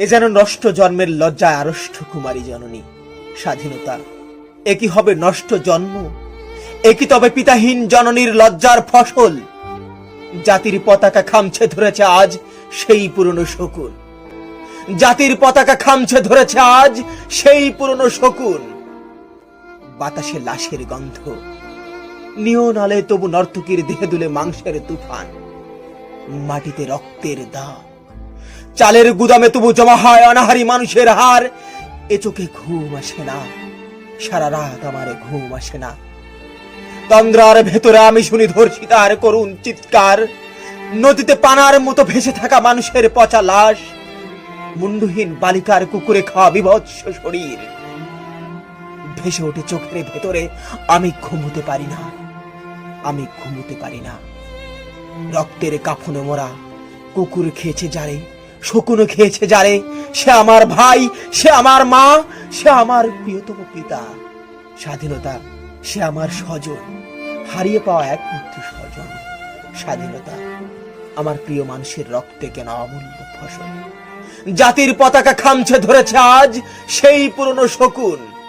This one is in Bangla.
এ যেন নষ্ট জন্মের লজ্জায় আড়ষ্ট কুমারী জননী। স্বাধীনতা, এ কি হবে নষ্ট জন্ম? এ কি তবে পিতাহীন জননীর লজ্জার ফসল? জাতির পতাকা খামছে ধরেছে আজ সেই পুরনো শকুন। জাতির পতাকা খামছে ধরেছে আজ সেই পুরনো শকুন। বাতাসে লাশের গন্ধ। নিয়ন আলে তবু নর্তকীর দেহে দুলে মাংসের তুফান। মাটিতে রক্তের দাগ। চালের গুদামে তবু জমা হয় অনাহারি মানুষের হার। এ চোখে ঘুম আসে না, সারা রাত আমার ঘুম আসে না। তন্দ্রার ভেতরে আমি শুনি ধর্ষিতার করুণ চিৎকার। নদীতে পানার মতো ভেসে থাকা মানুষের পচা লাশ। মুন্ডুহীন বালিকার কুকুরে খাওয়া বিভৎস শরীর। ভেসে ওঠে চোখের ভেতরে, আমি ঘুমোতে পারি না, আমি ঘুমোতে পারি না। রক্তের কাফনে মোরা কুকুর খেয়েছে যারে শকুনও খেয়েছে যারে, সে আমার ভাই, সে আমার মা, সে আমার প্রিয়তম পিতা। স্বাধীনতা, সে আমার স্বজন। হারিয়ে পাওয়া এক একমাত্র স্বজন। স্বাধীনতা, আমার প্রিয় মানুষের রক্তে কেন অমূল্য ফসল? জাতির পতাকা খামছে ধরেছে আজ সেই পুরনো শকুন।